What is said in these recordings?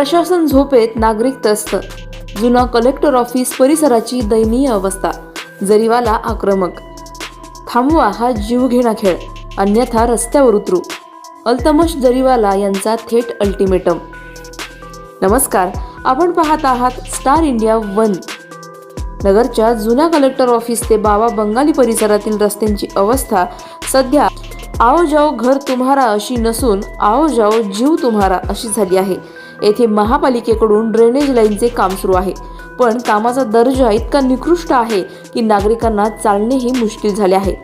प्रशासन झोपेत नागरिक तस्त जुना कलेक्टर ऑफिस परिसराची दयनीय अवस्था. जरीवाला आक्रमक. थांबवा हा जीवघेणा खेळ. अन्यथा रस्त्यावर उतरू. अल्तमश जरीवाला यांचा थेट अल्टिमेटम नमस्कार. आपण पाहत आहात स्टार इंडिया वन नगरच्या जुन्या कलेक्टर ऑफिस ते बाबा बंगाली परिसरातील रस्त्यांची अवस्था सध्या आओ जाओ घर तुम्हारा अशी नसून आओ जाओ जीव तुम्हारा अशी झाली आहे. येथे महापालिकेकडून ड्रेनेज लाईनचे काम सुरू आहे. पण कामाचा दर्जा इतका निकृष्ट आहे की नागरिकांना चालणेही मुश्किल झाले आहे.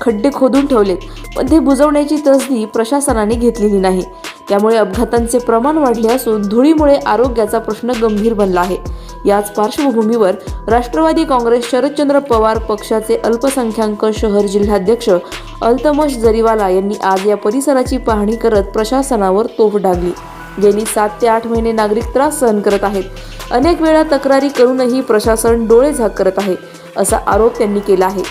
खड्डे खोदून ठेवलेत पण ते बुजवण्याची तसदी प्रशासनाने घेतलेली नाही. त्यामुळे अपघातांचे प्रमाण वाढले असून धुळीमुळे आरोग्याचा प्रश्न गंभीर बनला आहे. याच पार्श्वभूमीवर राष्ट्रवादी काँग्रेस शरदचंद्र पवार पक्षाचे अल्पसंख्याक शहर जिल्हाध्यक्ष अल्तमश जरीवाला यांनी आज या परिसराची पाहणी करत प्रशासनावर तोफ डागली. गेली सात ते आठ महिने नागरिक त्रास सहन करत आहेत. अनेक वेळा तक्रारी करूनही प्रशासन डोळे झाक करत आहे असा आरोप त्यांनी केला आहे.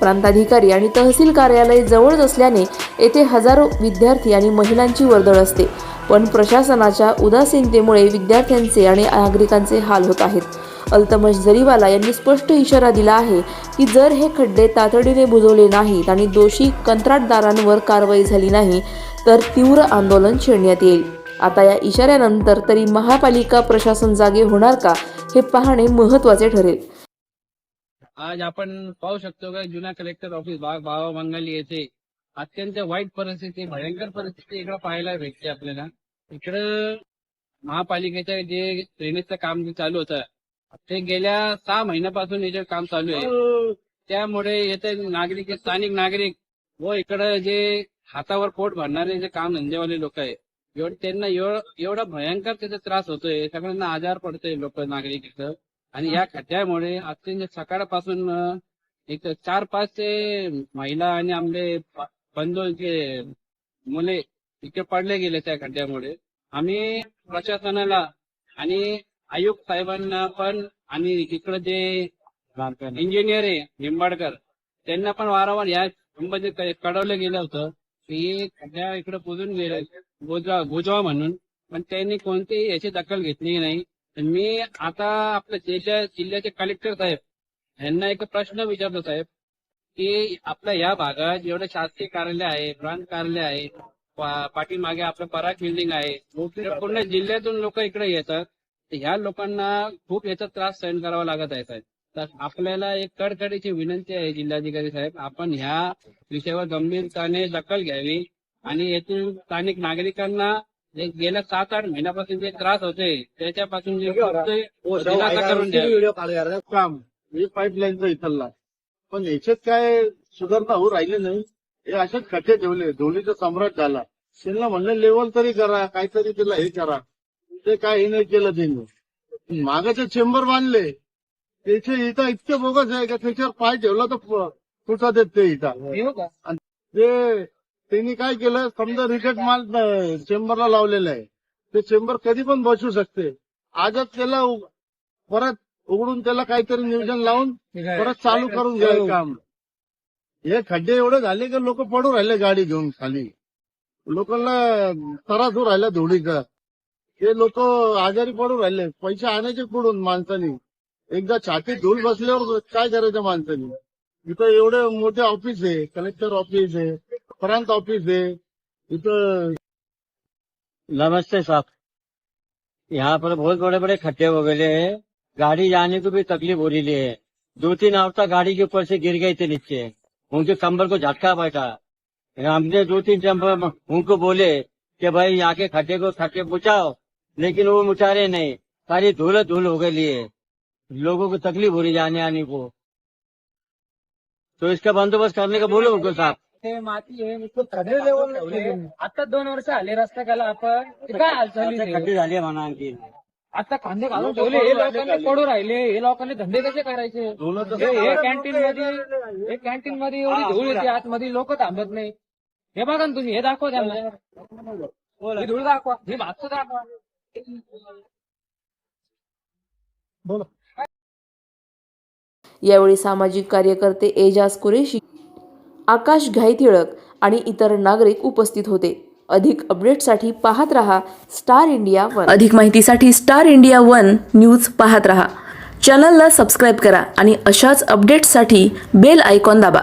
प्रांताधिकारी आणि तहसील कार्यालय जवळच असल्याने येथे हजारो विद्यार्थी आणि महिलांची वर्दळ असते. पण प्रशासनाच्या उदासीनतेमुळे विद्यार्थ्यांचे आणि नागरिकांचे हाल होत आहेत. अल्तमश जरीवाला यांनी स्पष्ट इशारा दिला आहे की जर हे खड्डे तातडीने बुजवले नाहीत आणि दोषी कंत्राटदारांवर कारवाई झाली नाही तर तीव्र आंदोलन छेडण्यात येईल. आता या इशाऱ्यानंतर तरी महापालिका प्रशासन जागे होणार का हे पाहणे महत्त्वाचे ठरेल. आज आपण पाहू शकतो का जुना कलेक्टर ऑफिस बाबा बंगाली येथे अत्यंत वाईट परिस्थिती भयंकर परिस्थिती इकडे पाहायला भेटते आपल्याला. इकडं महापालिकेच्या जे ड्रेनेजचं काम जे चालू होतं ते गेल्या सहा महिन्यापासून याचं काम चालू आहे त्यामुळे येथे नागरिक स्थानिक नागरिक व इकडं जे हातावर पोट भरणारे जे काम धंदेवाले लोक आहे एवढं त्यांना एवढं एवढा भयंकर त्याचा त्रास होतोय. सगळ्यांना आजार पडतोय लोक नागरिक इथं. आणि या खड्ड्यामुळे अत्यंत सकाळपासून एक चार पाच ते महिला आणि आमले बंधूचे मुले इथे पडले गेले त्या खड्ड्यामुळे. आम्ही प्रशासनाला आणि आयुक्त साहेबांना पण आणि इकडे जे इंजिनियर आहे निंबाडकर त्यांना पण वारंवार या संबंधित कळवलं गेलं होतं. की खड्ड्या इकडे पुजून गेले. बुजवा बुजवा म्हणून. पण त्यांनी कोणतीही याची दखल घेतली नाही. तर मी आता आपल्या जिल्ह्या जिल्ह्याचे कलेक्टर साहेब यांना एक प्रश्न विचारतो साहेब की आपल्या या भागात जेवढे शासकीय कार्यालय आहे प्रांत कार्यालय आहे पाठीमागे आपलं पराग बिल्डिंग आहे पूर्ण जिल्ह्यातून लोक इकडे येतात. तर ह्या लोकांना खूप याचा त्रास सहन करावा लागत आहे साहेब. तर आपल्याला एक कडकडीची विनंती आहे जिल्हाधिकारी साहेब आपण ह्या विषयावर गंभीरपणे दखल घ्यावी. आणि येथील स्थानिक नागरिकांना जे गेल्या सात आठ महिन्यापासून जे त्रास होते त्याच्यापासून जे करून द्या. काम हे पाईपलाईनचा इथला पण याच्यात काय सुधारणा होऊ राहिली नाही. हे असेच खड्डे ठेवले धोनीचा सम्राट झाला. त्यांना म्हणलं लेवल तरी करा काहीतरी त्याला हे करा. ते काय हे नाही केलं त्यांनी. मागाचे चेंबर बांधले. त्याचे इथं इतके बोगस आहे का त्याच्यावर पाय ठेवला तर फ- फुटत येत ते इथं. आणि ते त्यांनी काय केलं? समजा रिजेक्ट माल चेंबरला लावलेला आहे. ते चेंबर कधी पण बसू शकते. आजच त्याला परत उघडून त्याला काहीतरी नियोजन लावून परत चालू करून घ्यायचं काम. हे खड्डे एवढे झाले की लोक पडू राहिले गाडी घेऊन खाली. लोकांना त्रास होऊ राहिला धुळीचा. हे लोक आजारी पडू राहिले. पैसे आणायचे कुठून माणसानी? एकदा छातीत धूळ बसल्यावर काय करायचं माणसानी? इथं एवढे मोठे ऑफिस आहे कलेक्टर ऑफिस आहे. प्रांत ऑफ़िस है इधर नमस्ते साहब। यहाँ पर बहुत बड़े बड़े खड्डे हो गए हैं। गाड़ी जाने को भी तकलीफ़ हो रही है। दो तीन औरतें गाड़ी के ऊपर से गिर गई थे नीचे। उनके कंबल को झटका बैठा। हमने दो तीन चंबर उनको बोले कि भाई यहाँ के खड्डे को, खड्डे बुझाओ। लेकिन वो मुचारे नहीं। सारी धूल धूल हो गई है। लोगों को तकलीफ़ हो रही जाने आने को। तो इसका बंदोबस्त करने का बोलो उनको साहब। ते माती खड्डे लेवल आता दोन वर्ष आले रस्ता केला आपण. ते काय हालचाली? खड्डे झाले म्हणा आणखी. आता कांदे घालून ठेवले. हे लोकांनी पडू राहिले. हे लोकांनी धंदे कसे करायचे? हे हे कॅन्टीन मध्ये हे कॅन्टीन मध्ये एवढी धूळ येते आतमध्ये. लोक थांबत नाही. हे बघा ना तुम्ही हे दाखवा त्यांना. ही धूळ दाखवा. ही भात दाखवा. यावेळी सामाजिक कार्यकर्ते एजाज कुरेशी आकाश घाईतिळक आणि इतर नागरिक उपस्थित होते. अधिक अपडेटसाठी पाहत रहा स्टार इंडिया वन. अधिक माहितीसाठी स्टार इंडिया वन न्यूज पाहत रहा. चॅनलला सबस्क्राईब करा आणि अशाच अपडेट्ससाठी बेल आयकॉन दाबा.